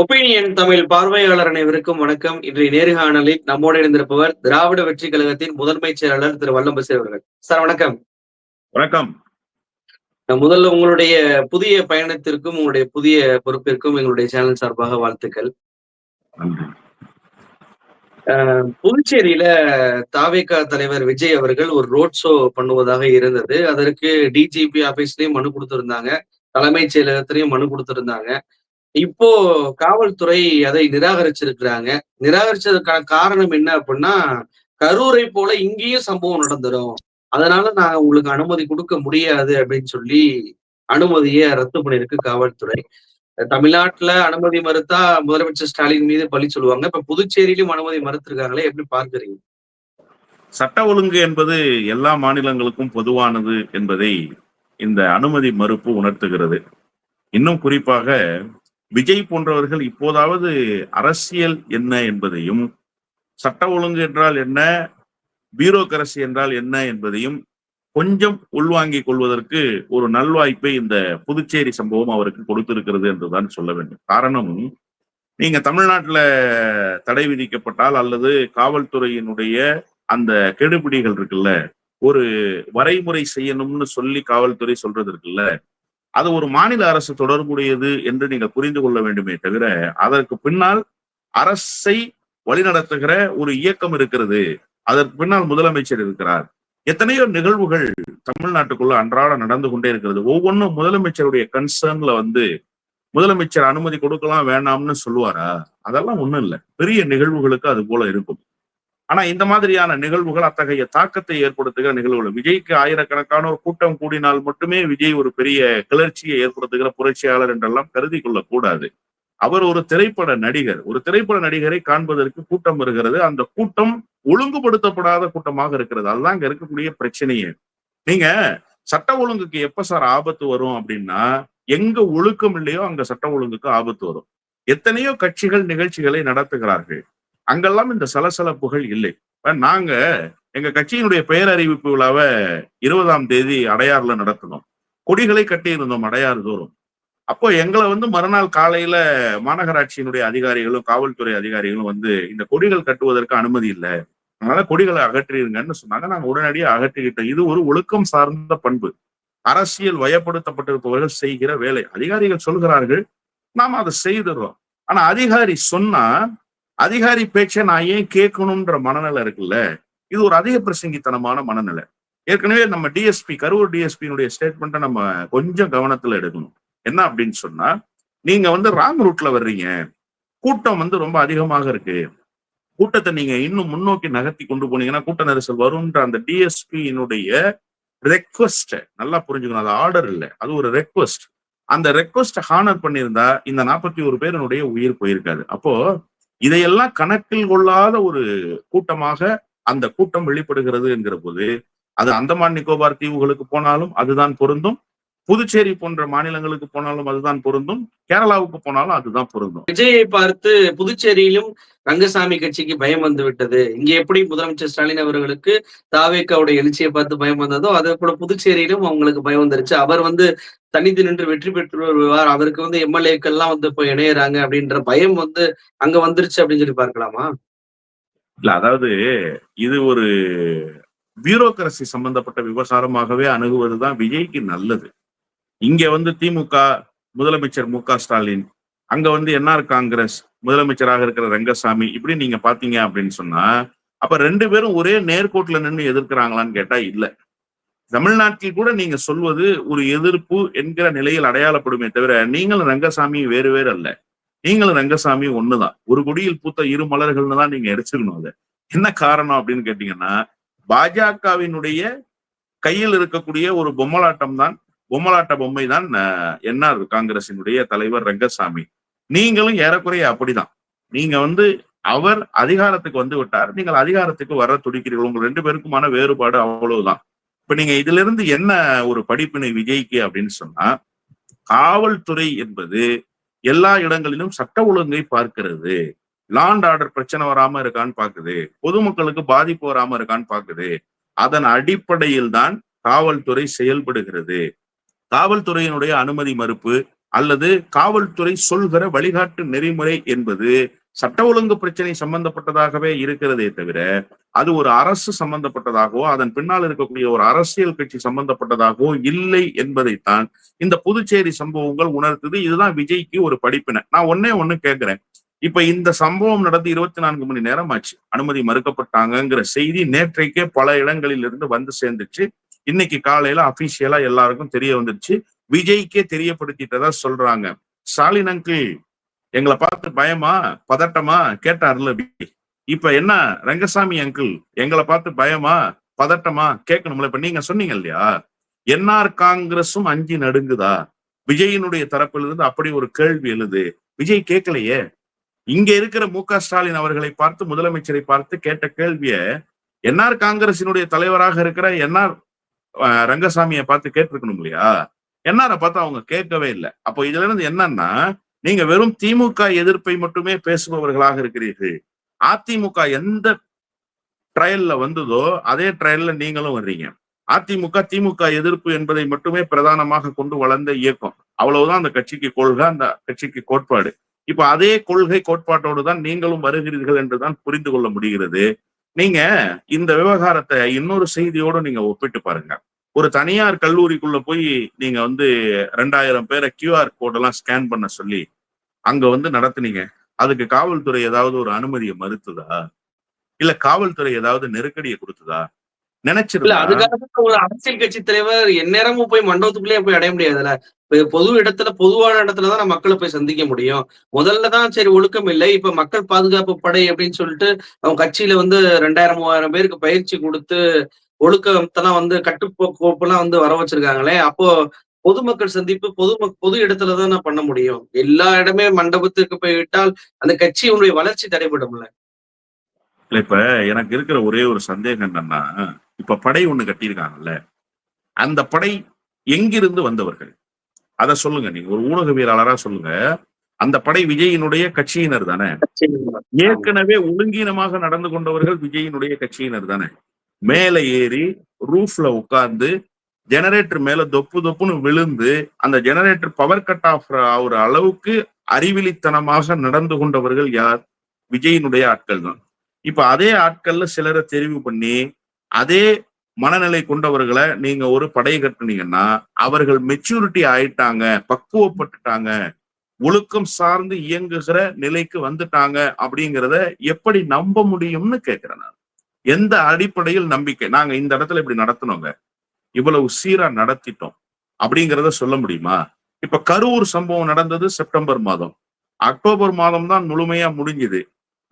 Opinion Tamil பார்வையாளர் அனைவருக்கும் வணக்கம். இன்றைய நேர்காணலில் நம்மோடு இணைந்திருப்பவர் திராவிட வெற்றி கழகத்தின் முதன்மை செயலாளர் திரு வல்லம்பசி அவர்கள். சார் வணக்கம். வணக்கம். முதல்ல உங்களுடைய புதிய பயணத்திற்கும் உங்களுடைய புதிய பொறுப்பிற்கும் எங்களுடைய சேனல் சார்பாக வாழ்த்துக்கள். புதுச்சேரியில தாவேகா தலைவர் விஜய் அவர்கள் ஒரு ரோட் ஷோ பண்ணுவதாக இருந்தது. அதற்கு டிஜிபி ஆபீஸ்லயும் மனு கொடுத்திருந்தாங்க. தலைமைச் செயலகத்திலையும் மனு கொடுத்திருந்தாங்க. இப்போ காவல்துறை அதை நிராகரிச்சிருக்கிறாங்க. நிராகரிச்சதுக்கான காரணம் என்ன அப்படின்னா கரூரை போல இங்கேயும் சம்பவம் நடந்துரும். அதனால நான் உங்களுக்கு அனுமதி கொடுக்க முடியாது அப்படின்னு சொல்லி அனுமதியை ரத்து பண்ணியிருக்கு காவல்துறை. தமிழ்நாட்டுல அனுமதி மறுத்தா முதலமைச்சர் ஸ்டாலின் மீது பழி சொல்லுவாங்க. இப்ப புதுச்சேரியிலும் அனுமதி மறுத்திருக்காங்களே எப்படி பார்க்கறீங்க? சட்ட ஒழுங்கு என்பது எல்லா மாநிலங்களுக்கும் பொதுவானது என்பதை இந்த அனுமதி மறுப்பு உணர்த்துகிறது. இன்னும் குறிப்பாக விஜய் போன்றவர்கள் இப்போதாவது அரசியல் என்ன என்பதையும் சட்ட ஒழுங்கு என்றால் என்ன பியூரோக்கரசி என்றால் என்ன என்பதையும் கொஞ்சம் உள்வாங்கிக் கொள்வதற்கு ஒரு நல்வாய்ப்பை இந்த புதுச்சேரி சம்பவம் அவருக்கு கொடுத்திருக்கிறது என்றுதான் சொல்ல வேண்டும். காரணம் நீங்க தமிழ்நாட்டுல தடை விதிக்கப்பட்டால் அல்லது காவல்துறையினுடைய அந்த கெடுபிடிகள் இருக்குல்ல ஒரு வரைமுறை செய்யணும்னு சொல்லி காவல்துறை சொல்றது இருக்குல்ல அது ஒரு மாநில அரசு தொடர்புடையது என்று நீங்கள் புரிந்து கொள்ள வேண்டுமே தவிர அதற்கு பின்னால் அரசை வழிநடத்துகிற ஒரு இயக்கம் இருக்கிறது. அதற்கு பின்னால் முதலமைச்சர் இருக்கிறார். எத்தனையோ நிகழ்வுகள் தமிழ்நாட்டுக்குள்ள அன்றாட நடந்து கொண்டே இருக்கிறது. ஒவ்வொன்றும் முதலமைச்சருடைய கன்சர்ன்ல வந்து முதலமைச்சர் அனுமதி கொடுக்கலாம் வேண்டாம்னு சொல்லுவாரா? அதெல்லாம் ஒண்ணும் இல்லை. பெரிய நிகழ்வுகளுக்கு அது போல இருக்கும். ஆனா இந்த மாதிரியான நிகழ்வுகள் அத்தகைய தாக்கத்தை ஏற்படுத்துகிற நிகழ்வுகள். விஜய்க்கு ஆயிரக்கணக்கான ஒரு கூட்டம் கூடினால் மட்டுமே விஜய் ஒரு பெரிய கிளர்ச்சியை ஏற்படுத்துகிற புரட்சியாளர் என்றெல்லாம் கருதி கொள்ளக்கூடாது. அவர் ஒரு திரைப்பட நடிகர். ஒரு திரைப்பட நடிகரை காண்பதற்கு கூட்டம் வருகிறது. அந்த கூட்டம் ஒழுங்குபடுத்தப்படாத கூட்டமாக இருக்கிறது. அதுதான் இங்க இருக்கக்கூடிய பிரச்சனையே. நீங்க சட்ட ஒழுங்குக்கு எப்ப சார் ஆபத்து வரும் அப்படின்னா எங்க ஒழுக்கம் இல்லையோ அங்க சட்ட ஒழுங்குக்கு ஆபத்து வரும். எத்தனையோ கட்சிகள் நிகழ்ச்சிகளை நடத்துகிறார்கள். அங்கெல்லாம் இந்த சலசலப்புகள் இல்லை. நாங்க எங்க கட்சியினுடைய பெயர் அறிவிப்பு விழாவை இருபதாம் தேதி அடையாறுல நடத்தினோம். கொடிகளை கட்டியிருந்தோம் அடையாறு தோறும். அப்போ எங்களை வந்து மறுநாள் காலையில மாநகராட்சியினுடைய அதிகாரிகளும் காவல்துறை அதிகாரிகளும் வந்து இந்த கொடிகள் கட்டுவதற்கு அனுமதி இல்லை. அதனால கொடிகளை அகற்றிருங்கன்னு சொன்னாங்க. நாங்க உடனடியாக அகற்றிக்கிட்டோம். இது ஒரு ஒழுக்கம் சார்ந்த பண்பு. அரசியல் வயப்படுத்தப்பட்டிருப்பவர்கள் செய்கிற வேலை. அதிகாரிகள் சொல்கிறார்கள் நாம அதை செய்திடறோம். ஆனா அதிகாரி சொன்னா அதிகாரி பேச்சை நான் ஏன் கேட்கணும்ன்ற மனநிலை இருக்குல்ல? இது ஒரு அதிக பிரசங்கித்தனமான மனநிலை. ஏற்கனவே நம்ம டிஎஸ்பி கரூர் டிஎஸ்பியினுடைய ஸ்டேட்மெண்ட்டை நம்ம கொஞ்சம் கவனத்துல எடுக்கணும். என்ன அப்படின்னு சொன்னா நீங்க வந்து ராங் ரூட்ல வர்றீங்க. கூட்டம் வந்து ரொம்ப அதிகமாக இருக்கு. கூட்டத்தை நீங்க இன்னும் முன்னோக்கி நகர்த்தி கொண்டு போனீங்கன்னா கூட்ட நெரிசல் வரும்ன்ற அந்த டிஎஸ்பியினுடைய ரெக்வஸ்ட் நல்லா புரிஞ்சுக்கணும். அது ஆர்டர் இல்லை. அது ஒரு ரெக்வஸ்ட் அந்த ரெக்வஸ்ட் ஹானர் பண்ணியிருந்தா இந்த நாற்பத்தி ஒரு பேருனுடைய உயிர் போயிருக்காது. அப்போ இதையெல்லாம் கணக்கில் கொள்ளாத ஒரு கூட்டமாக அந்த கூட்டம் வெளிப்படுகிறது என்கிற போது அது அந்தமான் நிக்கோபார் தீவுகளுக்கு போனாலும் அதுதான் பொருந்தும். புதுச்சேரி போன்ற மாநிலங்களுக்கு போனாலும் அதுதான் பொருந்தும். கேரளாவுக்கு போனாலும் அதுதான் பொருந்தும். விஜயை பார்த்து புதுச்சேரியிலும் ரங்கசாமி கட்சிக்கு பயம் வந்து விட்டது. இங்க எப்படி முதலமைச்சர் ஸ்டாலின் அவர்களுக்கு தாவேக்காவுடைய எழுச்சியை பார்த்து பயம் வந்ததோ அதே போல புதுச்சேரியிலும் அவங்களுக்கு பயம் வந்துருச்சு. அவர் வந்து தனித்து நின்று வெற்றி பெற்று வருவார் அவருக்கு வந்து எம்எல்ஏக்கள்லாம் வந்து இப்போ இணையறாங்க அப்படின்ற பயம் வந்து அங்க வந்துருச்சு அப்படின்னு சொல்லி பார்க்கலாமா? இல்ல அதாவது இது ஒரு பியூரோகிரசி சம்பந்தப்பட்ட விவசாரமாகவே அணுகுவதுதான் விஜய்க்கு நல்லது. இங்க வந்து திமுக முதலமைச்சர் மு க ஸ்டாலின். அங்க வந்து என்ஆர் காங்கிரஸ் முதலமைச்சராக இருக்கிற ரங்கசாமி இப்படி நீங்க பாத்தீங்க அப்படின்னு சொன்னா அப்ப ரெண்டு பேரும் ஒரே நேர்கோட்டுல நின்று எதிர்க்கிறாங்களான்னு கேட்டா இல்ல. தமிழ்நாட்டில் கூட நீங்க சொல்வது ஒரு எதிர்ப்பு என்கிற நிலையில் அடையாளப்படுமே தவிர நீங்களும் ரங்கசாமி வேறு வேறு அல்ல. நீங்களும் ரங்கசாமி ஒண்ணுதான். ஒரு குடியில் பூத்த இரு மலர்கள்னு தான் நீங்க எடுத்துக்கணும் அதை. என்ன காரணம் அப்படின்னு கேட்டீங்கன்னா பாஜகவினுடைய கையில் இருக்கக்கூடிய ஒரு பொம்மலாட்டம் தான் பொம்மலாட்ட பொம்மை தான் என்ஆர் காங்கிரசினுடைய தலைவர் ரங்கசாமி. நீங்களும் ஏறக்குறைய அப்படிதான். நீங்க வந்து அவர் அதிகாரத்துக்கு வந்து விட்டார். நீங்கள் அதிகாரத்துக்கு வர துடிக்கிறீர்கள். உங்க ரெண்டு பேருக்குமான வேறுபாடு அவ்வளவுதான். இப்ப நீங்க இதுல இருந்து என்ன ஒரு படிப்பினை விஜய்க்கு அப்படின்னு சொன்னா காவல்துறை என்பது எல்லா இடங்களிலும் சட்ட ஒழுங்கை பார்க்கிறது. லாண்ட் ஆர்டர் பிரச்சனை வராம இருக்கான்னு பாக்குது பொதுமக்களுக்கு பாதிப்பு வராம இருக்கான்னு பாக்குது அதன் அடிப்படையில் தான் காவல்துறை செயல்படுகிறது. காவல்துறையினுடைய அனுமதி மறுப்பு அல்லது காவல்துறை சொல்கிற வழிகாட்டு நெறிமுறை என்பது சட்ட ஒழுங்கு பிரச்சனை சம்பந்தப்பட்டதாகவே இருக்கிறதே தவிர அது ஒரு அரசு சம்பந்தப்பட்டதாகவோ அதன் பின்னால் இருக்கக்கூடிய ஒரு அரசியல் கட்சி சம்பந்தப்பட்டதாகவோ இல்லை என்பதைத்தான் இந்த புதுச்சேரி சம்பவங்கள் உணர்த்துது. இதுதான் விஜய்க்கு ஒரு படிப்பினை. நான் ஒன்னே ஒண்ணு கேட்கிறேன் இப்ப இந்த சம்பவம் நடந்து இருபத்தி நான்கு மணி நேரம் ஆச்சு. அனுமதி மறுக்கப்பட்டாங்கங்கிற செய்தி நேற்றைக்கே பல இடங்களில் இருந்து வந்து சேர்ந்துச்சு. இன்னைக்கு காலையில அபிஷியலா எல்லாருக்கும் தெரிய வந்துருச்சு. விஜய்க்கே தெரியப்படுத்திட்டதா சொல்றாங்க. ஸ்டாலின் அங்கிள் எங்களை பார்த்து பயமா பதட்டமா கேட்டார்ல விஜய். இப்ப என்ன ரங்கசாமி அங்கிள் எங்களை பார்த்து பயமா பதட்டமா கேட்கணும்ல? இப்ப நீங்க சொன்னீங்க இல்லையா? என்ஆர் காங்கிரஸும் அஞ்சு நடுங்குதா? விஜயினுடைய தரப்பிலிருந்து அப்படி ஒரு கேள்வி எழுது. விஜய் கேட்கலையே. இங்க இருக்கிற மு க ஸ்டாலின் அவர்களை பார்த்து முதலமைச்சரை பார்த்து கேட்ட கேள்விய என்ஆர் காங்கிரசினுடைய தலைவராக இருக்கிற என்ஆர் ரங்கசாமியை பார்த்து கேட்டிருக்கணும் இல்லையா? என்ன பார்த்து அவங்க கேட்கவே இல்லை. அப்போ இதுல இருந்து என்னன்னா நீங்க வெறும் திமுக எதிர்ப்பை மட்டுமே பேசுபவர்களாக இருக்கிறீர்கள். அதிமுக எந்த ட்ரையல்ல வந்ததோ அதே ட்ரையல்ல நீங்களும் வர்றீங்க. அதிமுக திமுக எதிர்ப்பு என்பதை மட்டுமே பிரதானமாக கொண்டு வளர்ந்த இயக்கம். அவ்வளவுதான் அந்த கட்சிக்கு கொள்கை அந்த கட்சிக்கு கோட்பாடு. இப்ப அதே கொள்கை கோட்பாட்டோடு தான் நீங்களும் வருகிறீர்கள் என்றுதான் புரிந்து கொள்ள முடிகிறது. நீங்க இந்த விவகாரத்தை இன்னொரு செய்தியோடு நீங்க ஒப்பிட்டு பாருங்க. ஒரு தனியார் கல்லூரிக்குள்ள போய் நீங்க வந்து ரெண்டாயிரம் பேரை கியூஆர் கோடெல்லாம் ஸ்கேன் பண்ண சொல்லி அங்க வந்து நடத்துனீங்க. அதுக்கு காவல்துறை ஏதாவது ஒரு அனுமதியை மறுத்துதா? இல்ல காவல்துறை ஏதாவது நெருக்கடியை கொடுத்ததா? நினைச்சிருந்தா அதுக்காக ஒரு அரசியல் கட்சி தலைவர் எந்நேரமும் போய் மண்டபத்துக்குள்ளேயே போய் அடைய முடியாதுல்ல. பொது இடத்துல பொதுவான இடத்துலதான் நம்ம மக்களை போய் சந்திக்க முடியும். முதல்ல தான் சரி ஒழுக்கம் இல்லை. இப்ப மக்கள் பாதுகாப்பு படை அப்படின்னு சொல்லிட்டு அவங்க கட்சியில வந்து ரெண்டாயிரம் மூவாயிரம் பேருக்கு பயிற்சி கொடுத்து ஒழுக்கத்தெல்லாம் வந்து கட்டுக்கோப்பெல்லாம் வந்து வர வச்சிருக்காங்களே அப்போ பொதுமக்கள் சந்திப்பு பொது பொது இடத்துல தான் பண்ண முடியும். எல்லா இடமே மண்டபத்துக்கு போய்விட்டால் அந்த கட்சியினுடைய வளர்ச்சி தடைபடும்ல. இல்ல இப்ப எனக்கு இருக்கிற ஒரே ஒரு சந்தேகம் என்னன்னா இப்ப படை ஒண்ணு கட்டியிருக்காங்கல்ல அந்த படை எங்கிருந்து வந்தவர்கள்? அத சொல்லுங்க நீங்க ஒரு ஊடகவியலாளரா சொல்லுங்க. அந்த படை விஜயினுடைய கட்சியினர் தானே? ஏற்கனவே ஒழுங்கீனமாக நடந்து கொண்டவர்கள் விஜயினுடைய கட்சியினர் தானே? மேல ஏறி ரூஃப்ல உட்கார்ந்து ஜெனரேட்டர் மேல தொப்பு தொப்புன்னு விழுந்து அந்த ஜெனரேட்டர் பவர் கட் ஆஃப் ஆகுற அளவுக்கு அறிவிலித்தனமாக நடந்து கொண்டவர்கள் யார்? விஜயினுடைய ஆட்கள் தான். இப்ப அதே ஆட்கள்ல சிலரை தெரிவு பண்ணி அதே மனநிலை கொண்டவர்களை நீங்க ஒரு படையை கட்டுனீங்கன்னா அவர்கள் மெச்சூரிட்டி ஆயிட்டாங்க பக்குவப்பட்டுட்டாங்க ஒழுக்கம் சார்ந்து இயங்குகிற நிலைக்கு வந்துட்டாங்க அப்படிங்கிறத எப்படி நம்ப முடியும்னு கேட்கிறேன் நான். எந்த அடிப்படையில் நம்பிக்கை? நாங்க இந்த இடத்துல இப்படி நடத்தினோங்க. இவ்வளவு சீரா நடத்திட்டோம் அப்படிங்கிறத சொல்ல முடியுமா? இப்ப கரூர் சம்பவம் நடந்தது செப்டம்பர் மாதம். அக்டோபர் மாதம் தான் முழுமையா முடிஞ்சுது.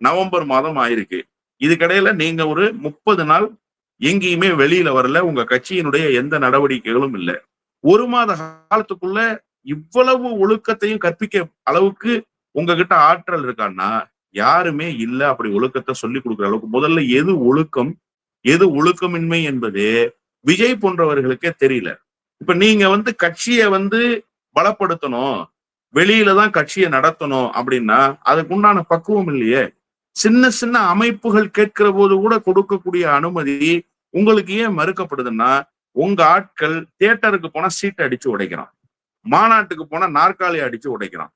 நவம்பர் மாதம் ஆயிருக்கு. இதுக்கிடையில நீங்க ஒரு முப்பது நாள் எங்கேயுமே வெளியில வரல. உங்க கட்சியினுடைய எந்த நடவடிக்கைகளும் இல்லை. ஒரு மாத காலத்துக்குள்ள இவ்வளவு ஒழுக்கத்தையும் கற்பிக்க அளவுக்கு உங்ககிட்ட ஆற்றல் இருக்கான்னா யாருமே இல்ல அப்படி ஒழுக்கத்தை சொல்லி கொடுக்குற அளவுக்கு. முதல்ல எது ஒழுக்கம்? எது ஒழுக்கமின்மை என்பது விஜய் போன்றவர்களுக்கே தெரியல. இப்ப நீங்க வந்து கட்சியை வந்து பலப்படுத்தணும் வெளியில தான் கட்சியை நடத்தணும் அப்படின்னா அதுக்கு உண்டான பக்குவம் இல்லையே. சின்ன சின்ன அமைப்புகள் கேட்கிற போது கூட கொடுக்கக்கூடிய அனுமதி உங்களுக்கு ஏன் மறுக்கப்படுதுன்னா உங்க ஆட்கள் தியேட்டருக்கு போனா சீட்டை அடிச்சு உடைக்கிறான். மாநாட்டுக்கு போனா நாற்காலி அடிச்சு உடைக்கிறான்.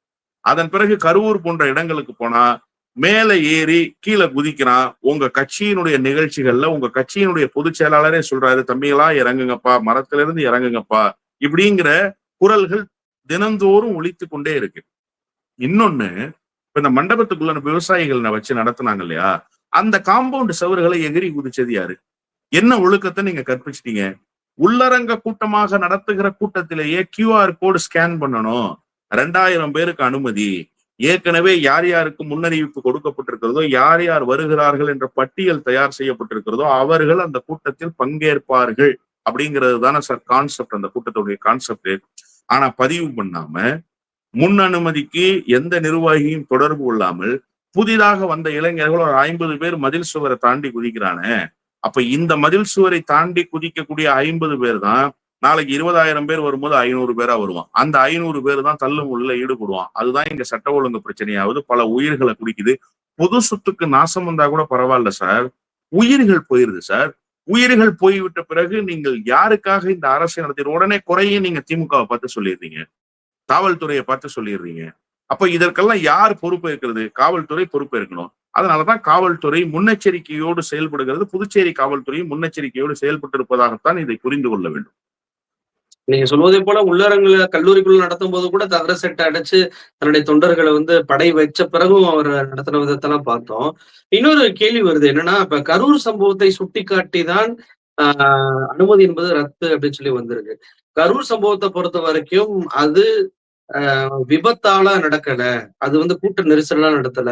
அதன் பிறகு கரூர் போன்ற இடங்களுக்கு போனா மேல ஏறி கீழே குதிக்கிறான். உங்க கட்சியினுடைய நிகழ்ச்சிகள்ல உங்க கட்சியினுடைய பொதுச் செயலாளரே சொல்றாரு தம்பிகளா இறங்குங்கப்பா மரத்துல இருந்து இறங்குங்கப்பா. இப்படிங்கிற குரல்கள் தினந்தோறும் ஒழித்து கொண்டே இருக்கு. இன்னொன்னு இப்ப இந்த மண்டபத்துக்குள்ள விவசாயிகள் வச்சு நடத்தினாங்க இல்லையா? அந்த காம்பவுண்ட் சவறுகளை எகிரி குதிச்சது யாரு? என்ன ஒழுக்கத்தை நீங்க கற்பிச்சிட்டீங்க? உள்ளரங்க கூட்டமாக நடத்துகிற கூட்டத்திலேயே கியூஆர் கோடு ஸ்கேன் பண்ணணும். ரெண்டாயிரம் பேருக்கு அனுமதி. ஏற்கனவே யார் யாருக்கு முன்னறிவிப்பு கொடுக்கப்பட்டிருக்கிறதோ யார் யார் வருகிறார்கள் என்ற பட்டியல் தயார் செய்யப்பட்டிருக்கிறதோ அவர்கள் அந்த கூட்டத்தில் பங்கேற்பார்கள். அப்படிங்கிறது தானே சார் கான்செப்ட் அந்த கூட்டத்துடைய கான்செப்ட் ஆனா பதிவு பண்ணாம முன் அனுமதிக்கு எந்த நிர்வாகியும் தொடர்பு கொள்ளாமல் புதிதாக வந்த இளைஞர்கள் ஒரு ஐம்பது பேர் மதில் சுவரை தாண்டி குதிக்கிறானே. அப்ப இந்த மதில் சுவரை தாண்டி குதிக்கக்கூடிய ஐம்பது பேர் தான் நாளைக்கு இருபதாயிரம் பேர் வரும்போது ஐநூறு பேரா வருவான். அந்த ஐநூறு பேர் தான் தள்ளும் உள்ள ஈடுபடுவான். அதுதான் இங்க சட்ட ஒழுங்கு பிரச்சனையாவது பல உயிர்களை குடிக்குது. பொது சொத்துக்கு நாசம் வந்தா கூட பரவாயில்ல சார். உயிர்கள் போயிருது சார். உயிர்கள் போய்விட்ட பிறகு நீங்கள் யாருக்காக இந்த அரசை நடத்தி உடனே குறைய நீங்க திமுகவை பார்த்து சொல்லிடுறீங்க. காவல்துறையை பார்த்து சொல்லிடுறீங்க. அப்ப இதற்கெல்லாம் யார் பொறுப்பு இருக்கிறது? காவல்துறை பொறுப்பு இருக்கணும். அதனாலதான் காவல்துறை முன்னெச்சரிக்கையோடு செயல்படுகிறது. புதுச்சேரி காவல்துறையும் முன்னெச்சரிக்கையோடு செயல்பட்டு இருப்பதாகத்தான் இதை புரிந்து கொள்ள வேண்டும். நீங்க சொல்வதை போல உள்ளரங்களை கல்லூரிக்குள்ள நடத்தும் போது கூட தகர செட்டை அடைச்சு தன்னுடைய தொண்டர்களை வந்து படை வச்ச பிறகும் அவர் நடத்தின விதத்தெல்லாம் பார்த்தோம். இன்னொரு கேள்வி வருது. என்னன்னா இப்ப கரூர் சம்பவத்தை சுட்டிக்காட்டி தான் ஆஹ் அனுமதி என்பது ரத்து அப்படின்னு சொல்லி வந்திருக்கு. கரூர் சம்பவத்தை பொறுத்த வரைக்கும் அது விபத்தால நடக்கல. அது வந்து கூட்ட நெரிசலா நடத்தல.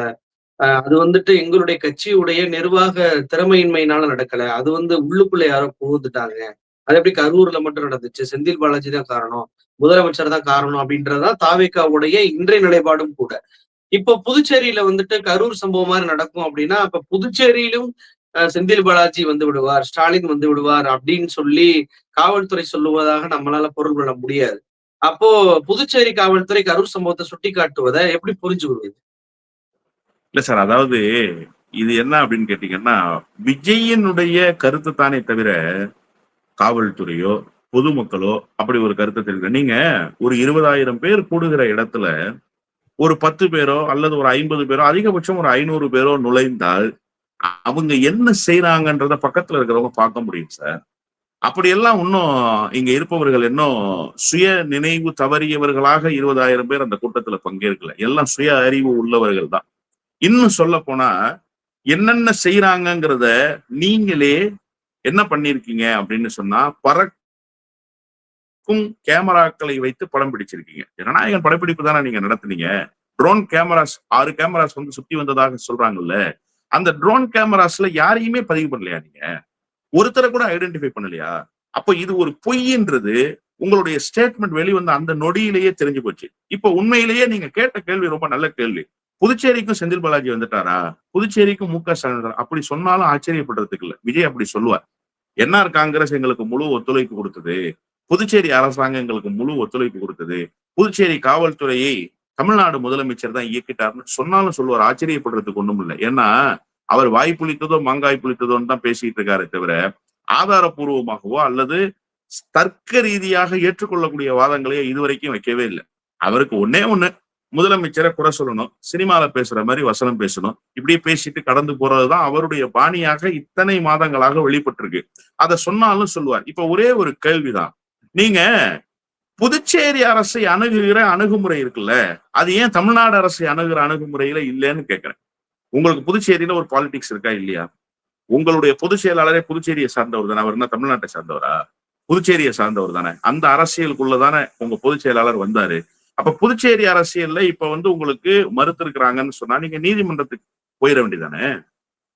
ஆஹ் அது வந்துட்டு எங்களுடைய கட்சியுடைய நிர்வாக திறமையின்மையினால நடக்கல. அது வந்து உள்ளுக்குள்ள யாரோ புகுந்துட்டாங்க. அது எப்படி கரூர்ல மட்டும் நடந்துச்சு? செந்தில் பாலாஜி தான் காரணம். முதலமைச்சர் தான் காரணம் அப்படின்றதுதான் தாவேக்காவுடைய இன்றைய நிலைப்பாடும் கூட. இப்போ புதுச்சேரியில வந்துட்டு கரூர் சம்பவம் மாதிரி நடக்கும் அப்படின்னா அப்ப புதுச்சேரியிலும் செந்தில் பாலாஜி வந்து விடுவார் ஸ்டாலின் வந்து விடுவார் அப்படின்னு சொல்லி காவல்துறை சொல்லுவதாக நம்மளால பொருள் கொள்ள முடியாது. அப்போ புதுச்சேரி காவல்துறை கரூர் சம்பவத்தை சுட்டி காட்டுவதை எப்படி புரிஞ்சு கொள்வது இல்ல சார் அதாவது இது என்ன அப்படின்னு கேட்டீங்கன்னா விஜயனுடைய கருத்து தானே தவிர காவல்துறையோ பொதுமக்களோ அப்படி ஒரு கருத்தை தெரிவிக்க நீங்க ஒரு இருபதாயிரம் பேர் கூடுகிற இடத்துல ஒரு பத்து பேரோ அல்லது ஒரு ஐம்பது பேரோ அதிகபட்சம் ஒரு ஐநூறு பேரோ நுழைந்தால் அவங்க என்ன செய்யறாங்கன்றத பக்கத்துல இருக்கிறவங்க பார்க்க முடியும் சார். அப்படியெல்லாம் இன்னும் இங்க இருப்பவர்கள் இன்னும் சுய நினைவு தவறியவர்களாக இருபதாயிரம் பேர் அந்த கூட்டத்துல பங்கேற்கல. எல்லாம் சுய அறிவு உள்ளவர்கள் தான். இன்னும் சொல்ல போனா என்னென்ன செய்யறாங்கங்கிறத நீங்களே என்ன பண்ணிருக்கீங்க அப்படின்னு சொன்னா பறக்கும் கேமராக்களை வைத்து படம் பிடிச்சிருக்கீங்க. ஜனநாயகன் படப்பிடிப்பு தானே நீங்க நடத்துனீங்க. ட்ரோன் கேமராஸ் ஆறு கேமராஸ் வந்து சுத்தி வந்ததாக சொல்றாங்கல்ல. அந்த ட்ரோன் கேமராஸ்ல யாரையுமே பதிவு பண்ணலையா நீங்க? ஒருத்தரை கூட ஐடென்டிஃபை பண்ணலையா? அப்ப இது ஒரு பொய்ன்றது உங்களுடைய ஸ்டேட்மெண்ட் வெளிவந்த அந்த நொடியிலேயே தெரிஞ்சு போச்சு. இப்ப உண்மையிலேயே நீங்க கேட்ட கேள்வி ரொம்ப நல்ல கேள்வி. புதுச்சேரிக்கும் செந்தில் பாலாஜி வந்துட்டாரா? புதுச்சேரிக்கும் மு க ஸ்டாலின் அப்படி சொன்னாலும் ஆச்சரியப்படுறதுக்கு இல்ல. விஜய் அப்படி சொல்லுவார். என்ஆர் காங்கிரஸ் எங்களுக்கு முழு ஒத்துழைப்பு கொடுத்தது. புதுச்சேரி அரசாங்கம் எங்களுக்கு முழு ஒத்துழைப்பு கொடுத்தது. புதுச்சேரி காவல்துறையை தமிழ்நாடு முதலமைச்சர் தான் இயக்கிட்டாருன்னு சொன்னாலும் சொல்லுவார். ஆச்சரியப்படுறதுக்கு ஒண்ணும் இல்லை. ஏன்னா அவர் வாய் புளித்ததோ மாங்காய் புளித்ததோன்னு தான் பேசிட்டு இருக்காரு தவிர ஆதாரபூர்வமாகவோ அல்லது தர்க்க ரீதியாக ஏற்றுக்கொள்ளக்கூடிய வாதங்களையோ இதுவரைக்கும் வைக்கவே இல்லை. அவருக்கு ஒன்னே ஒண்ணு முதலமைச்சரை குறை சொல்லணும் சினிமால பேசுற மாதிரி வசனம் பேசணும் இப்படியே பேசிட்டு கடந்து போறதுதான் அவருடைய பாணியாக இத்தனை மாதங்களாக வெளிப்பட்டிருக்கு. அதை சொன்னாலும் சொல்லுவார். இப்ப ஒரே ஒரு கேள்விதான். நீங்க புதுச்சேரி அரசை அணுகுகிற அணுகுமுறை இருக்குல்ல அது ஏன் தமிழ்நாடு அரசை அணுகுற அணுகுமுறையில இல்லைன்னு கேக்குறேன். உங்களுக்கு புதுச்சேரியில ஒரு பாலிடிக்ஸ் இருக்கா இல்லையா? உங்களுடைய பொதுச் செயலாளரே புதுச்சேரியை சார்ந்தவர் தானே. அவர் என்ன தமிழ்நாட்டை சார்ந்தவரா? புதுச்சேரியை சார்ந்தவர் தானே. அந்த அரசியலுக்குள்ளதானே உங்க பொதுச் செயலாளர் வந்தாரு. அப்ப புதுச்சேரி அரசியல்ல இப்ப வந்து உங்களுக்கு மறுத்து இருக்கிறாங்கன்னு சொன்னா நீங்க நீதிமன்றத்துக்கு போயிட வேண்டியதானே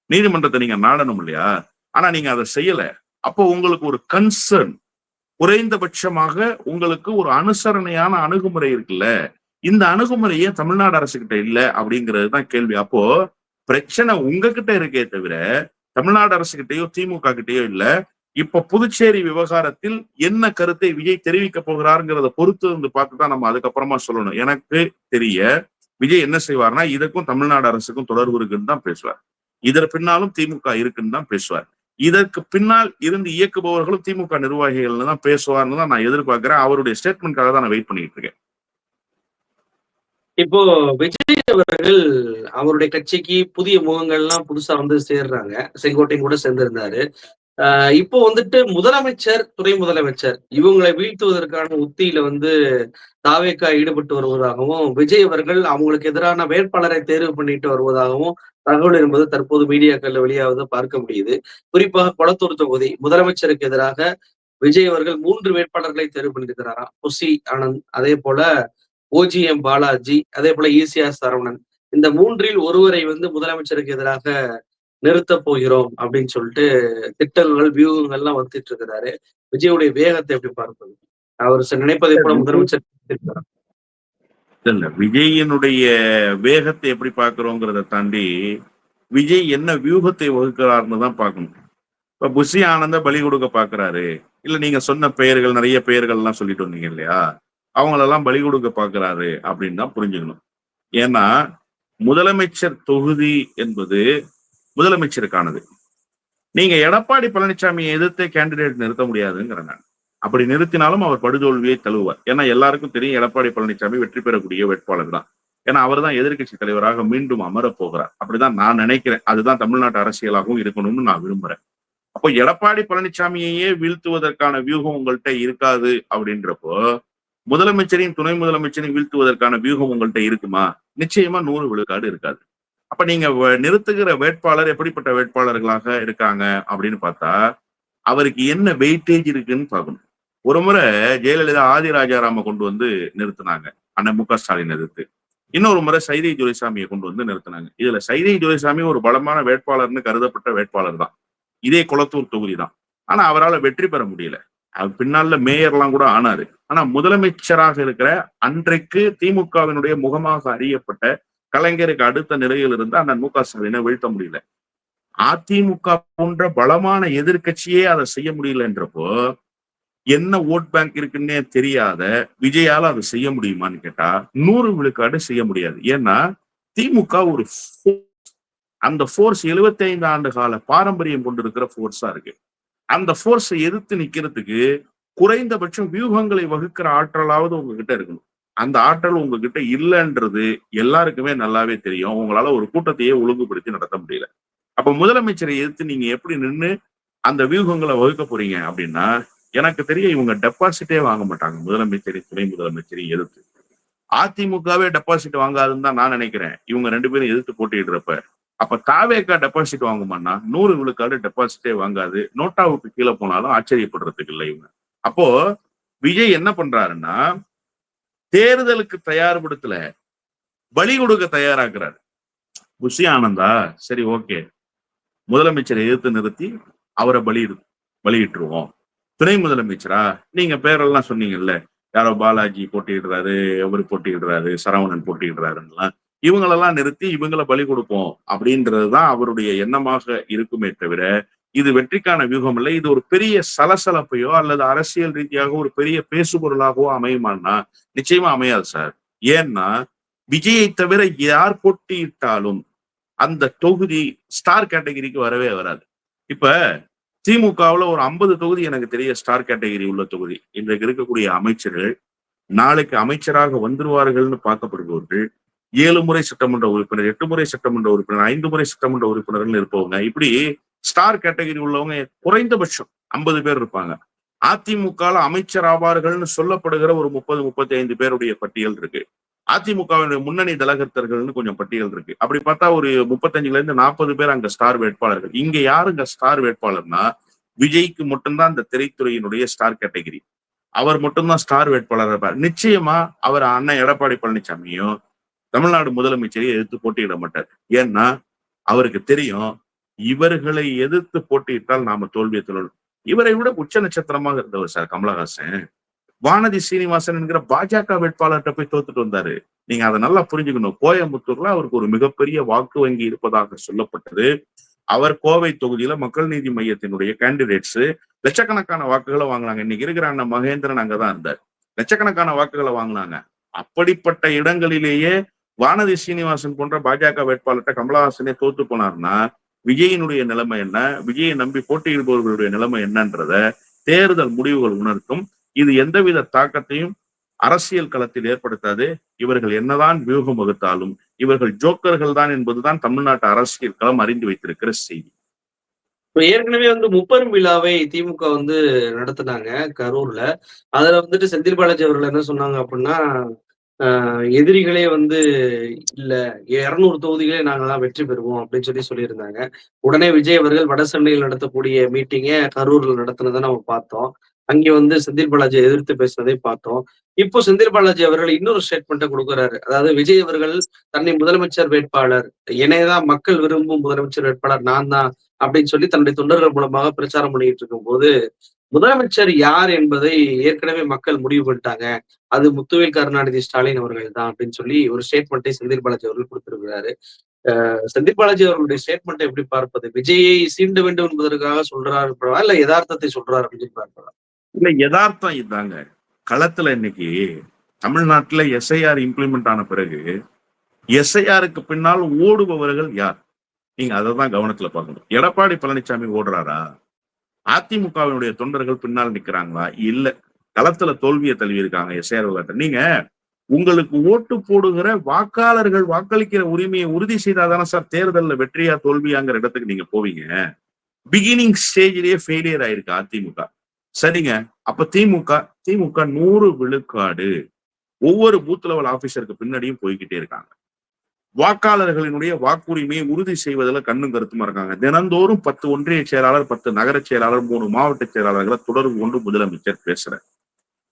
நீதிமன்றத்தை நீங்க நாடணும் இல்லையா? ஆனா நீங்க அதை செய்யல. அப்போ உங்களுக்கு ஒரு கன்சர்ன் குறைந்தபட்சமாக உங்களுக்கு ஒரு அனுசரணையான அணுகுமுறை இருக்குல்ல. இந்த அணுகுமுறையே தமிழ்நாடு அரசு கிட்ட இல்ல அப்படிங்கிறது தான் கேள்வி. அப்போ பிரச்சனை உங்ககிட்ட இருக்கே தவிர தமிழ்நாடு அரசு கிட்டயோ திமுக கிட்டயோ இல்ல இப்ப புதுச்சேரி விவகாரத்தில் என்ன கருத்தை விஜய் தெரிவிக்க போகிறாருங்கிறத பொறுத்து வந்து பார்த்து தான் நம்ம அதுக்கப்புறமா சொல்லணும். எனக்கு தெரிய விஜய் என்ன செய்வார்னா இதற்கும் தமிழ்நாடு அரசுக்கும் தொடர்பு இருக்குன்னு தான் பேசுவார். இதற்கு பின்னாலும் திமுக இருக்குன்னு தான் பேசுவார். இதற்கு பின்னால் இருந்து இயக்குபவர்களும் திமுக நிர்வாகிகள் தான் பேசுவார்னு தான் நான் எதிர்பார்க்கிறேன். அவருடைய ஸ்டேட்மெண்ட்காக தான் நான் வெயிட் பண்ணிட்டு இருக்கேன். இப்போ விஜய் அவர்கள் அவருடைய கட்சிக்கு புதிய முகங்கள்லாம் புதுசா வந்து சேர்றாங்க. செங்கோட்டையும் கூட சேர்ந்திருந்தாரு. ஆஹ் இப்போ வந்துட்டு முதலமைச்சர் துணை முதலமைச்சர் இவங்களை வீழ்த்துவதற்கான உத்தியில வந்து தாவேக்கா ஈடுபட்டு வருவதாகவும் விஜய் அவர்கள் அவங்களுக்கு எதிரான வேட்பாளரை தேர்வு பண்ணிட்டு வருவதாகவும் தகவல் என்பது தற்போது மீடியாக்கள்ல வெளியாவது பார்க்க முடியுது. குறிப்பாக கொளத்தூர் தொகுதி முதலமைச்சருக்கு எதிராக விஜய் அவர்கள் மூன்று வேட்பாளர்களை தேர்வு பண்ணியிருக்கிறாராம். புசி ஆனந்த் அதே போல ஓஜிஎம் பாலாஜி அதே போல ஈசிஆர் சரவணன். இந்த மூன்றில் ஒருவரை வந்து முதலமைச்சருக்கு எதிராக நிறுத்த போகிறோம் அப்படின்னு சொல்லிட்டு திட்டங்கள் வியூகங்கள்லாம் வந்துட்டு இருக்கிறாரு விஜயுடைய வேகத்தை எப்படி பார்ப்பது? அவர் நினைப்பதை போல முதலமைச்சர் இல்ல விஜயனுடைய வேகத்தை எப்படி பாக்குறோங்கிறத தாண்டி விஜய் என்ன வியூகத்தை வகுக்கிறாருன்னு தான் பார்க்கணும். இப்ப புஷி ஆனந்த பலி கொடுக்க பாக்குறாரு இல்ல நீங்க சொன்ன பெயர்கள் நிறைய பெயர்கள் எல்லாம் சொல்லிட்டு வந்தீங்க இல்லையா? அவங்களெல்லாம் பலி கொடுக்க பாக்குறாரு அப்படின்னு தான் புரிஞ்சுக்கணும். ஏன்னா முதலமைச்சர் தொகுதி என்பது முதலமைச்சருக்கானது. நீங்க எடப்பாடி பழனிசாமியை எதிர்த்து கேண்டிடேட் நிறுத்த முடியாதுங்கிற நான். அப்படி நிறுத்தினாலும் அவர் படுதோல்வியை தழுவார் ஏன்னா எல்லாருக்கும் தெரியும் எடப்பாடி பழனிசாமி வெற்றி பெறக்கூடிய வேட்பாளர் தான். ஏன்னா அவர் தான் எதிர்க்கட்சி தலைவராக மீண்டும் அமரப் போகிறார். அப்படிதான் நான் நினைக்கிறேன். அதுதான் தமிழ்நாட்டு அரசியலாகவும் இருக்கணும்னு நான் விரும்புறேன். அப்போ எடப்பாடி பழனிசாமியையே வீழ்த்துவதற்கான வியூகம் உங்கள்கிட்ட இருக்காது அப்படின்றப்போ முதலமைச்சரையும் துணை முதலமைச்சரையும் வீழ்த்துவதற்கான வியூகம் உங்கள்கிட்ட இருக்குமா? நிச்சயமா நூறு விழுக்காடு இருக்காது. அப்ப நீங்க வ- நிறுத்துகிற வேட்பாளர் எப்படிப்பட்ட வேட்பாளர்களாக இருக்காங்க அப்படின்னு பார்த்தா அவருக்கு என்ன வெயிட்டேஜ் இருக்குன்னு பார்க்கணும். ஒரு முறை ஜெயலலிதா ஆதி ராஜாராம கொண்டு வந்து நிறுத்தினாங்க அண்ணன் மு க ஸ்டாலின் எதிர்த்து. இன்னொரு முறை சைதை துரைசாமியை கொண்டு வந்து நிறுத்தினாங்க. இதுல சைதை துரைசாமி ஒரு பலமான வேட்பாளர்னு கருதப்பட்ட வேட்பாளர் தான். இதே குளத்தூர் தொகுதி தான். ஆனா அவரால் வெற்றி பெற முடியல. பின்னால மேயர்லாம் கூட ஆனாரு. ஆனா முதலமைச்சராக இருக்கிற அன்றைக்கு திமுகவினுடைய முகமாக அறியப்பட்ட கலைஞருக்கு அடுத்த நிலையில் இருந்து அண்ணன் மு க ஸ்டாலினை வீழ்த்த முடியல. அதிமுக போன்ற பலமான எதிர்க்கட்சியே அதை செய்ய முடியலன்றப்போ என்ன ஓட் பேங்க் இருக்குன்னே தெரியாத விஜயால அதை செய்ய முடியுமான்னு கேட்டா நூறு விழுக்காடு செய்ய முடியாது. ஏன்னா திமுக ஒரு அந்த ஃபோர்ஸ் 75 ஆண்டு கால பாரம்பரியம் கொண்டிருக்கிற ஃபோர்ஸா இருக்கு. அந்த ஃபோர்ஸை எதிர்த்து நிக்கிறதுக்கு குறைந்தபட்சம் வியூகங்களை வகுக்கிற ஆற்றலாவது உங்ககிட்ட இருக்கணும். அந்த ஆற்றல் உங்ககிட்ட இல்லைன்றது எல்லாருக்குமே நல்லாவே தெரியும். உங்களால ஒரு கூட்டத்தையே ஒழுங்குபடுத்தி நடத்த முடியல. அப்ப முதலமைச்சரை எதிர்த்து நீங்க எப்படி நின்னு அந்த வியூகங்களை வகுக்க போறீங்க அப்படின்னா எனக்கு தெரிய இவங்க டெபாசிட்டே வாங்க மாட்டாங்க. முதலமைச்சரி துணை முதலமைச்சரை எதிர்த்து. அதிமுகவே டெபாசிட் வாங்காதுன்னு தான் நான் நினைக்கிறேன். இவங்க ரெண்டு பேரும் எதிர்த்து போட்டிடுறப்ப அப்ப காவேக்கா டெபாசிட் வாங்குமான்னா நூறு விழுக்காடு டெபாசிட்டே வாங்காது. நோட்டாவுக்கு கீழே போனாலும் ஆச்சரியப்படுறதுக்கு இல்லை இவங்க அப்போ விஜய் என்ன பண்றாருன்னா தேர்தலுக்கு தயார்படுத்தல பலி கொடுக்க தயாராக்குறாரு. புஷி ஆனந்தா? சரி ஓகே. முதலமைச்சரை எதிர்த்து நிறுத்தி அவரை பலி பலியிட்டுருவோம். துணை முதலமைச்சரா? நீங்க பேரெல்லாம் சொன்னீங்கல்ல. யாரோ பாலாஜி போட்டியிடுறாரு எவரு போட்டியிடுறாரு சரவணன் போட்டியிடுறாருலாம் இவங்களெல்லாம் நிறுத்தி இவங்களை பலி கொடுப்போம் அப்படின்றதுதான் அவருடைய எண்ணமாக இருக்குமே தவிர இது வெற்றிக்கான வியூகம் இல்லை. இது ஒரு பெரிய சலசலப்பையோ அல்லது அரசியல் ரீதியாக ஒரு பெரிய பேசுபொருளாகவோ அமையுமான்னா நிச்சயமா அமையாது சார். ஏன்னா விஜயை தவிர யார் போட்டியிட்டாலும் அந்த தொகுதி ஸ்டார் கேட்டகிரிக்கு வரவே வராது. இப்ப திமுகவுல ஒரு ஐம்பது தொகுதி எனக்கு தெரிய ஸ்டார் கேட்டகிரி உள்ள தொகுதி. இன்றைக்கு இருக்கக்கூடிய அமைச்சர்கள் நாளைக்கு அமைச்சராக வந்துருவார்கள்னு பார்க்கப்படுபவர்கள் ஏழு முறை சட்டமன்ற உறுப்பினர் எட்டு முறை சட்டமன்ற உறுப்பினர் ஐந்து முறை சட்டமன்ற உறுப்பினர்கள் இருப்பவங்க. இப்படி ஸ்டார் கேட்டகரி உள்ளவங்க குறைந்தபட்சம் ஐம்பது பேர் இருப்பாங்க. அதிமுக அமைச்சர் ஆவார்கள்னு சொல்லப்படுகிற ஒரு முப்பது முப்பத்தி ஐந்து பேருடைய பட்டியல் இருக்கு. அதிமுகவினுடைய முன்னணி தலகர்த்தர்கள்னு கொஞ்சம் பட்டியல் இருக்கு. அப்படி பார்த்தா ஒரு முப்பத்தஞ்சுல இருந்து நாற்பது பேர் அங்க ஸ்டார் வேட்பாளர்கள். இங்க யாருங்க ஸ்டார் வேட்பாளர்னா விஜய்க்கு மட்டும்தான் இந்த திரைத்துறையினுடைய ஸ்டார் கேட்டகிரி அவர் மட்டும்தான் ஸ்டார் வேட்பாளர் இருப்பார். நிச்சயமா அவர் அண்ணன் எடப்பாடி பழனிசாமியும் தமிழ்நாடு முதலமைச்சரை எதிர்த்து போட்டியிட மாட்டார். ஏன்னா அவருக்கு தெரியும் இவர்களை எதிர்த்து போட்டியிட்டால் நாம தோல்வியை சொல்லணும் இவரை விட உச்ச நட்சத்திரமாக இருந்தவர் சார் கமலஹாசன். வானதி சீனிவாசன் என்கிற பாஜக வேட்பாளர்கிட்ட போய் தோத்துட்டு வந்தாரு. நீங்க அதை நல்லா புரிஞ்சுக்கணும். கோயம்புத்தூர்ல அவருக்கு ஒரு மிகப்பெரிய வாக்கு வங்கி இருப்பதாக சொல்லப்பட்டது. அவர் கோவை தொகுதியில மக்கள் நீதி மையத்தினுடைய கேண்டிடேட்ஸ் லட்சக்கணக்கான வாக்குகளை வாங்கினாங்க. இன்னைக்கு இருக்கிற அண்ணன் மகேந்திரன் அங்கதான் இருந்தார். லட்சக்கணக்கான வாக்குகளை வாங்கினாங்க. அப்படிப்பட்ட இடங்களிலேயே வானதி சீனிவாசன் போன்ற பாஜக வேட்பாளர்கிட்ட கமலஹாசனே தோத்து போனார்னா விஜயினுடைய நிலைமை என்ன? விஜயை நம்பி போட்டியிடுபவர்களுடைய நிலைமை என்னன்றத தேர்தல் முடிவுகள் உணர்த்தும். இது எந்தவித தாக்கத்தையும் அரசியல் களத்தில் ஏற்படுத்தாது. இவர்கள் என்னதான் வியூகம் வகுத்தாலும் இவர்கள் ஜோக்கர்கள் தான் என்பதுதான் தமிழ்நாட்டு அரசியல் களம் அறிந்து வைத்திருக்கிற செய்தி. இப்ப ஏற்கனவே வந்து முப்பெரும் விழாவை திமுக வந்து நடத்தினாங்க கரூர்ல. அதுல வந்துட்டு செந்தில் பாலாஜி அவர்கள் என்ன சொன்னாங்க அப்படின்னா எதிரிகளே வந்து இல்ல இருநூறு தொகுதிகளே நாங்க தான் வெற்றி பெறுவோம் அப்படின்னு சொல்லி சொல்லியிருந்தாங்க. உடனே விஜய் அவர்கள் வட சென்னையில் நடத்தக்கூடிய மீட்டிங்கை கரூர்ல நடத்தினதை நம்ம பார்த்தோம். அங்கே வந்து செந்தில் பாலாஜி எதிர்த்து பேசுனதை பார்த்தோம். இப்போ செந்தில் பாலாஜி அவர்கள் இன்னொரு ஸ்டேட்மெண்ட்டை கொடுக்குறாரு. அதாவது விஜய் அவர்கள் தன்னை முதலமைச்சர் வேட்பாளர் என்னையதான் மக்கள் விரும்பும் முதலமைச்சர் வேட்பாளர் நான் தான் அப்படின்னு சொல்லி தன்னுடைய தொண்டர்கள் மூலமாக பிரச்சாரம் பண்ணிட்டு இருக்கும் போது முதலமைச்சர் யார் என்பதை ஏற்கனவே மக்கள் முடிவு பண்ணிட்டாங்க. அது முத்துவேல் கருணாநிதி ஸ்டாலின் அவர்கள் தான் அப்படின்னு சொல்லி ஒரு ஸ்டேட்மெண்ட்டை செந்தில் பாலாஜி அவர்கள் கொடுத்திருக்கிறாரு. அஹ் செந்தில் பாலாஜி அவர்களுடைய ஸ்டேட்மெண்ட்டை எப்படி பார்ப்பது? விஜயை சீண்ட வேண்டும் என்பதற்காக சொல்றாரு இல்ல யதார்த்தத்தை சொல்றாரு அப்படின்னு பார்ப்பதா? இல்ல யதார்த்தம் இதாங்க. களத்துல இன்னைக்கு தமிழ்நாட்டுல எஸ்ஐஆர் இம்ப்ளிமெண்ட் ஆன பிறகு எஸ்ஐஆருக்கு பின்னால் ஓடுபவர்கள் யார்? நீங்க அதை தான் கவனத்துல பார்க்கணும். எடப்பாடி பழனிசாமி ஓடுறாரா? அதிமுகவினுடைய தொண்டர்கள் பின்னால் நிக்கிறாங்களா இல்ல. களத்துல தோல்வியை தழுவி இருக்காங்க நீங்க உங்களுக்கு ஓட்டு போடுகிற வாக்காளர்கள் வாக்களிக்கிற உரிமையை உறுதி செய்தாதானே சார் தேர்தலில் வெற்றியா தோல்வியாங்கிற இடத்துக்கு நீங்க போவீங்க? பிகினிங் ஸ்டேஜ்லயே ஃபெயிலியர் ஆயிருக்கு அதிமுக. சரிங்க. அப்ப திமுக திமுக நூறு விழுக்காடு. ஒவ்வொரு பூத் லெவல் ஆபீசருக்கு பின்னாடியும் போய்கிட்டே இருக்காங்க. வாக்காளர்களினுடைய வாக்குரிமையை உறுதி செய்வதில் கண்ணும் கருத்துமா இருக்காங்க. தினந்தோறும் பத்து ஒன்றிய செயலாளர் பத்து நகர செயலாளர் மூணு மாவட்ட செயலாளர்களை தொடர்பு கொண்டு முதலமைச்சர் பேசுறார்.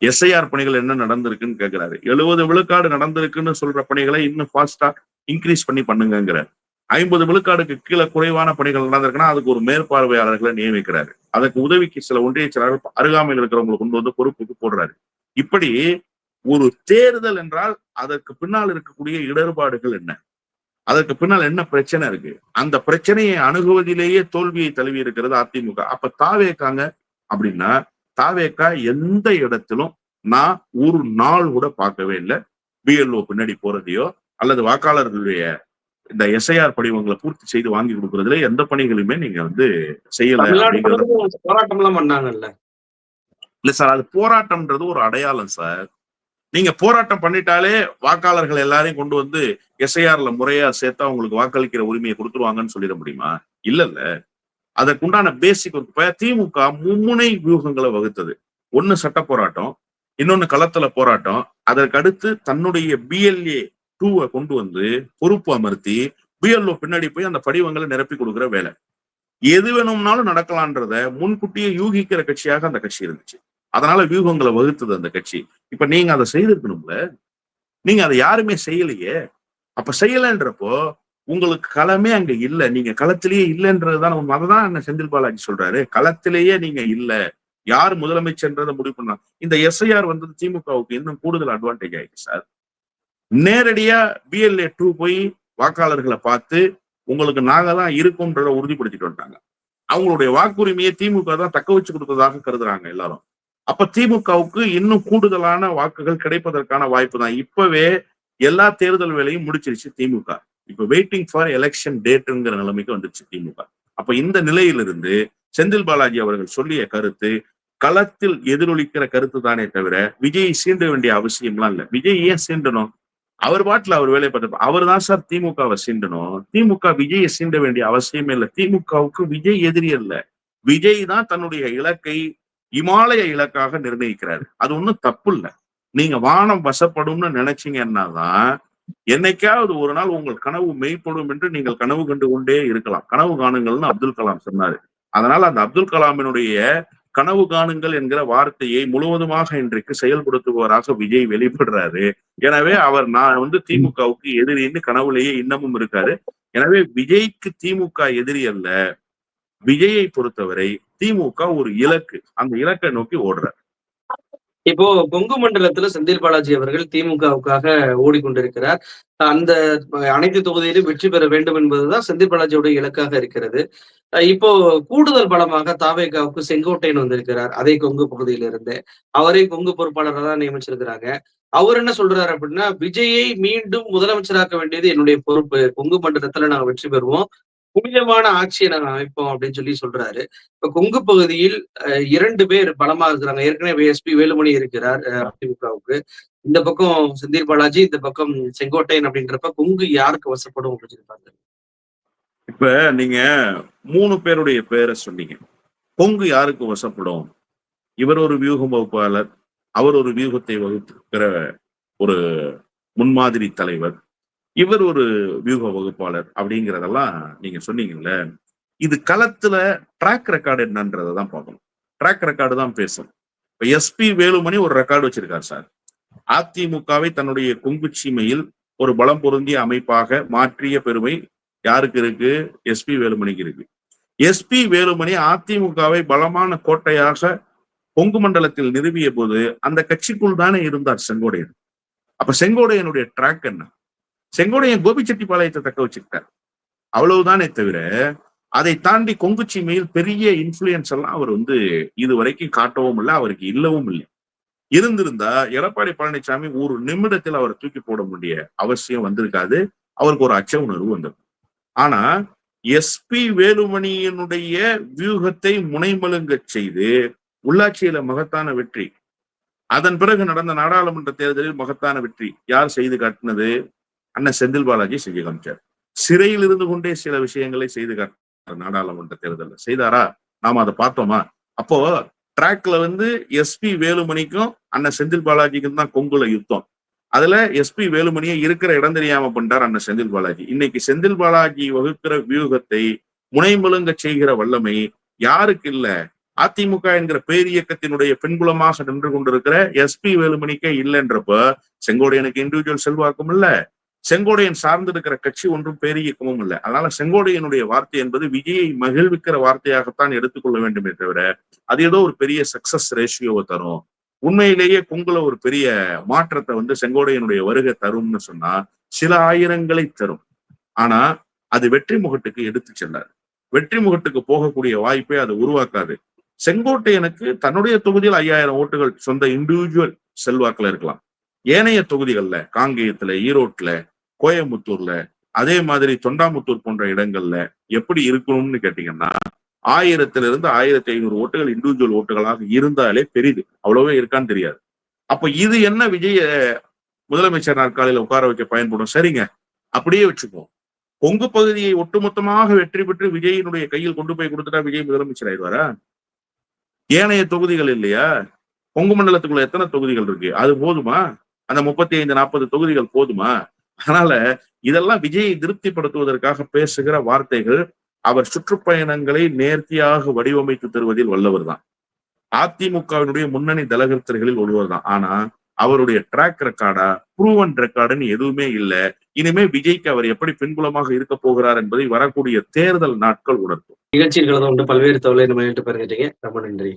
எஸ்ஐஆர் பணிகள் என்ன நடந்திருக்குன்னு கேட்கிறாரு எழுபது விழுக்காடு நடந்திருக்குன்னு சொல்ற பணிகளை இன்னும் ஃபாஸ்டா இன்க்ரீஸ் பண்ணி பண்ணுங்கிறார் ஐம்பது விழுக்காடுக்கு கீழே குறைவான பணிகள் நடந்திருக்குன்னா அதுக்கு ஒரு மேற்பார்வையாளர்களை நியமிக்கிறாரு. அதுக்கு உதவிக்கு சில ஒன்றிய செயலாளர் அருகாமையில் இருக்கிறவங்களை கொண்டு வந்து பொறுப்புக்கு போடுறாரு. இப்படி ஒரு தேர்தல் என்றால் அதற்கு பின்னால் இருக்கக்கூடிய இடர்பாடுகள் என்ன? அதற்கு பின்னால் என்ன பிரச்சனை இருக்கு? அந்த பிரச்சனையை அணுகுவதிலேயே தோல்வியை தழுவி இருக்கிறது அதிமுக. அப்ப தாவேக்காங்க அப்படின்னா தாவேக்கா எந்த இடத்திலும் நான் ஒரு நாள் கூட பார்க்கவே இல்லை. பிஎல்ஓ பின்னாடி போறதையோ அல்லது வாக்காளர்களுடைய இந்த எஸ்ஐஆர் படிவங்களை பூர்த்தி செய்து வாங்கி கொடுக்கறதுல எந்த பணிகளுமே நீங்க வந்து செய்யல போராட்டம் எல்லாம் பண்ணாங்கல்ல? இல்ல சார் அது போராட்டம்ன்றது ஒரு அடையாளம் சார். நீங்க போராட்டம் பண்ணிட்டாலே வாக்காளர்கள் எல்லாரையும் கொண்டு வந்து எஸ்ஐஆர்ல முறையா சேர்த்தா உங்களுக்கு வாக்களிக்கிற உரிமையை கொடுத்துருவாங்கன்னு சொல்லிட முடியுமா? இல்ல இல்ல அதற்குண்டான பேசிக் திமுக மும்முனை வியூகங்களை வகுத்தது. ஒண்ணு சட்ட போராட்டம் இன்னொன்னு களத்துல போராட்டம். அதற்கு அடுத்து தன்னுடைய பிஎல்ஏ டூவை கொண்டு வந்து பொறுப்பு அமர்த்தி பிஎல்ஓ பின்னாடி போய் அந்த படிவங்களை நிரப்பி கொடுக்குற வேலை. எது வேணும்னாலும் நடக்கலான்றத முன்கூட்டியே யூகிக்கிற கட்சியாக அந்த கட்சி இருந்துச்சு. அதனால வியூகங்களை வகுத்தது அந்த கட்சி. இப்ப நீங்க அதை செய்திருக்கணும்ல. நீங்க அதை யாருமே செய்யலையே. அப்ப செய்யலைன்றப்போ உங்களுக்கு களமே அங்க இல்ல. நீங்க களத்திலேயே இல்லைன்றதுதான் உண்மை. அதான் என்ன செந்தில் பாலாஜி சொல்றாரு. களத்திலேயே நீங்க இல்ல. யார் முதலமைச்சர்ன்றதை முடிவு பண்ணலாம். இந்த எஸ்ஐஆர் வந்தது திமுகவுக்கு இன்னும் கூடுதல் அட்வான்டேஜ் ஆயிடுச்சு சார். நேரடியா பிஎல்ஏ டூ போய் வாக்காளர்களை பார்த்து உங்களுக்கு நாங்க தான் இருக்கோம்ன்றத உறுதிப்படுத்திட்டு வந்துட்டாங்க. அவங்களுடைய வாக்குரிமையை திமுக தான் தக்க வச்சு கொடுத்ததாக கருதுறாங்க எல்லாரும். அப்ப திமுகவுக்கு இன்னும் கூடுதலான வாக்குகள் கிடைப்பதற்கான வாய்ப்பு தான் இப்பவே எல்லா தேர்தல் வேலையும் முடிச்சிருச்சு திமுக. இப்ப வெயிட்டிங் ஃபார் எலெக்ஷன் டேட்டுங்கிற நிலைமைக்கு வந்துருச்சு திமுக. அப்ப இந்த நிலையிலிருந்து செந்தில் பாலாஜி அவர்கள் சொல்லிய கருத்து களத்தில் எதிரொலிக்கிற கருத்து தானே தவிர விஜய் சீண்ட வேண்டிய அவசியம்லாம் இல்லை. விஜய் ஏன் சீண்டணும்? அவர் பாட்டுல அவர் வேலையை பார்த்து அவர் தான் சார் திமுகவை சீண்டணும். திமுக விஜயை சீண்ட வேண்டிய அவசியமே இல்லை. திமுகவுக்கு விஜய் எதிரி அல்ல. விஜய் தான் தன்னுடைய இலக்கை இமாலய இலக்காக நிர்ணயிக்கிறாரு. அது ஒண்ணும் தப்பு இல்லை நீங்க வானம் வசப்படும்னு நினைச்சீங்கன்னா தான் என்னைக்காவது ஒரு நாள் உங்கள் கனவு மெய்ப்படும் என்று நீங்கள் கனவு கண்டு கொண்டே இருக்கலாம். கனவு காணுங்கள்னு அப்துல் கலாம் சொன்னாரு. அதனால அந்த அப்துல் கலாமினுடைய கனவு காணுங்கள் என்கிற வார்த்தையை முழுவதுமாக இன்றைக்கு செயல்படுத்துபவராக விஜய் வெளிப்படுறாரு. எனவே அவர் நான் வந்து திமுகவுக்கு எதிரின்னு கனவுலேயே இன்னமும் இருக்காரு. எனவே விஜய்க்கு திமுக எதிரி அல்ல. விஜயை பொறுத்தவரை திமுக ஒரு இலக்கு. அந்த இலக்கை நோக்கி ஓடுறார். இப்போ கொங்கு மண்டலத்துல செந்தில் பாலாஜி அவர்கள் திமுகவுக்காக ஓடிக்கொண்டிருக்கிறார். அந்த அனைத்து தொகுதியிலும் வெற்றி பெற வேண்டும் என்பதுதான் செந்தில் பாலாஜியோட இலக்காக இருக்கிறது. இப்போ கூடுதல் பலமாக தாவேகாவுக்கு செங்கோட்டையன் வந்திருக்கிறார் அதே கொங்கு பகுதியிலிருந்து. அவரே கொங்கு பொறுப்பாளராக தான் நியமிச்சிருக்கிறாங்க. அவர் என்ன சொல்றாரு அப்படின்னா விஜயை மீண்டும் முதலமைச்சராக்க வேண்டியது என்னுடைய பொறுப்பு. கொங்கு மண்டலத்துல நாங்க வெற்றி பெறுவோம். புனிதமான ஆட்சியை நாங்க அமைப்போம் அப்படின்னு சொல்லி சொல்றாரு. இப்ப கொங்கு பகுதியில் இரண்டு பேர் பலமா இருக்கிறாங்க. ஏற்கனவே எஸ்பி வேலுமணி இருக்கிறார் அதிமுகவுக்கு. இந்த பக்கம் செந்தில் பாலாஜி இந்த பக்கம் செங்கோட்டையன் அப்படின்றப்ப கொங்கு யாருக்கு வசப்படும் அப்படின்னு சொல்லி இப்ப நீங்க மூணு பேருடைய பேரை சொன்னீங்க. கொங்கு யாருக்கு வசப்படும்? இவர் ஒரு வியூகம் வகுப்பாளர் அவர் ஒரு வியூகத்தை வகுக்கிற ஒரு முன்மாதிரி தலைவர். இவர் ஒரு வியூக வகுப்பாளர் அப்படிங்கிறதெல்லாம் நீங்க சொன்னீங்கல்ல இது களத்துல ட்ராக் ரெக்கார்டு என்னன்றதை தான் பார்க்கணும். ட்ராக் ரெக்கார்டு தான் பேசும் இப்ப எஸ்பி வேலுமணி ஒரு ரெக்கார்டு வச்சிருக்காரு சார். அதிமுகவை தன்னுடைய கொங்கு சீமையில் ஒரு பலம் பொருந்திய அமைப்பாக மாற்றிய பெருமை யாருக்கு இருக்கு? எஸ்பி வேலுமணிக்கு இருக்கு. எஸ்பி வேலுமணி அதிமுகவை பலமான கோட்டையாக கொங்கு மண்டலத்தில் நிறுவிய போது அந்த கட்சிக்குள் தானே இருந்தார் செங்கோடையன். அப்ப செங்கோடையனுடைய ட்ராக் என்ன? செங்கோடையன் கோபிச்செட்டிப்பாளையத்தை தக்க வச்சுக்கிட்டார். அவ்வளவுதானே தவிர அதை தாண்டி கொங்கு சீமையில் பெரிய இன்ஃபுளுயன்ஸ் எல்லாம் அவர் வந்து இது வரைக்கும் காட்டவும் இல்லை அவருக்கு இல்லவும் இல்லை. இருந்திருந்தா எடப்பாடி பழனிசாமி ஒரு நிமிடத்தில் அவரை தூக்கி போட முடிய அவசியம் வந்திருக்காது. அவருக்கு ஒரு அச்ச உணர்வு வந்திருக்கும் ஆனா எஸ்பி வேலுமணியினுடைய வியூகத்தை முனைமலுங்க செய்து உள்ளாட்சியில மகத்தான வெற்றி அதன் பிறகு நடந்த நாடாளுமன்ற தேர்தலில் மகத்தான வெற்றி யார் செய்து காட்டினது? அண்ணன் செந்தில் பாலாஜி செஞ்சு காமிச்சார். சிறையில் இருந்து கொண்டே சில விஷயங்களை செய்து காட்டார் நாடாளுமன்ற தேர்தலில். செய்தாரா? நாம அதை பார்த்தோமா? அப்போ ட்ராக்ல வந்து எஸ்பி வேலுமணிக்கும் அண்ணன் செந்தில் பாலாஜிக்கும் தான் கொங்குல யுத்தம். அதுல எஸ்பி வேலுமணியை இருக்கிற இடம் தெரியாம பண்றார் அண்ணன் செந்தில் பாலாஜி. இன்னைக்கு செந்தில் பாலாஜி வகுக்கிற வியூகத்தை முனைமுழுங்க செய்கிற வல்லமை யாருக்கு இல்ல? அதிமுக என்கிற பேரியக்கத்தினுடைய பின்புலமாக நின்று கொண்டிருக்கிற எஸ்பி வேலுமணிக்கே இல்லைன்றப்ப செங்கோடையனுக்கு இண்டிவிஜுவல் செல்வாக்கும் இல்ல. செங்கோடையன் சார்ந்திருக்கிற கட்சி ஒன்றும் பேரியக்கமும் இல்லை. அதனால செங்கோடையனுடைய வார்த்தை என்பது விஜயை மகிழ்விக்கிற வார்த்தையாகத்தான் எடுத்துக்கொள்ள வேண்டுமே தவிர அது ஏதோ ஒரு பெரிய சக்சஸ் ரேஷியோவை தரும். உண்மையிலேயே கொங்குல ஒரு பெரிய மாற்றத்தை வந்து செங்கோடையனுடைய வருகை தரும்னு சொன்னா சில ஆயிரங்களை தரும். ஆனா அது வெற்றி முகட்டுக்கு எடுத்து செல்லாது. வெற்றி முகட்டுக்கு போகக்கூடிய வாய்ப்பை அது உருவாக்காது. செங்கோட்டையனுக்கு தன்னுடைய தொகுதியில் ஐயாயிரம் ஓட்டுகள் சொந்த இண்டிவிஜுவல் செல்வாக்கில் இருக்கலாம். ஏனைய தொகுதிகள்ல காங்கேயத்துல ஈரோட்ல கோயம்புத்தூர்ல அதே மாதிரி தொண்டாமுத்தூர் போன்ற இடங்கள்ல எப்படி இருக்கணும்னு கேட்டீங்கன்னா ஆயிரத்துல இருந்து ஆயிரத்தி ஐநூறு ஓட்டுகள் இண்டிவிஜுவல் ஓட்டுகளாக இருந்தாலே பெரிது. அவ்வளவே இருக்கான்னு தெரியாது. அப்ப இது என்ன விஜய முதலமைச்சர் நாற்காலியில உட்கார வைக்க பயன்படும்? சரிங்க. அப்படியே வச்சுக்குவோம் கொங்கு பகுதியை ஒட்டுமொத்தமாக வெற்றி பெற்று விஜயினுடைய கையில் கொண்டு போய் கொடுத்துட்டா விஜய் முதலமைச்சர் ஆயிடுவாரா? ஏனைய தொகுதிகள் இல்லையா? கொங்கு மண்டலத்துக்குள்ள எத்தனை தொகுதிகள் இருக்கு? அது போதுமா? அந்த முப்பத்தி ஐந்து நாற்பது தொகுதிகள் போதுமா? அதனால இதெல்லாம் விஜயை திருப்திப்படுத்துவதற்காக பேசுகிற வார்த்தைகள் அவர் சுற்றுப்பயணங்களை நேர்த்தியாக வடிவமைத்து தருவதில் வல்லவர் தான். அதிமுகவினுடைய முன்னணி தலகர்த்தர்களில் ஒருவர் தான். ஆனா அவருடைய ட்ராக் ரெக்கார்டா ப்ரூவன் ரெக்கார்டுன்னு எதுவுமே இல்ல. இனிமே விஜய்க்கு அவர் எப்படி பின்புலமாக இருக்க போகிறார் என்பதை வரக்கூடிய தேர்தல் நாட்கள் உணர்த்தும். நிகழ்ச்சியில் கலந்து கொண்டு பல்வேறு தகவலை நம்ம பெறுகிட்டீங்க ரொம்ப நன்றி.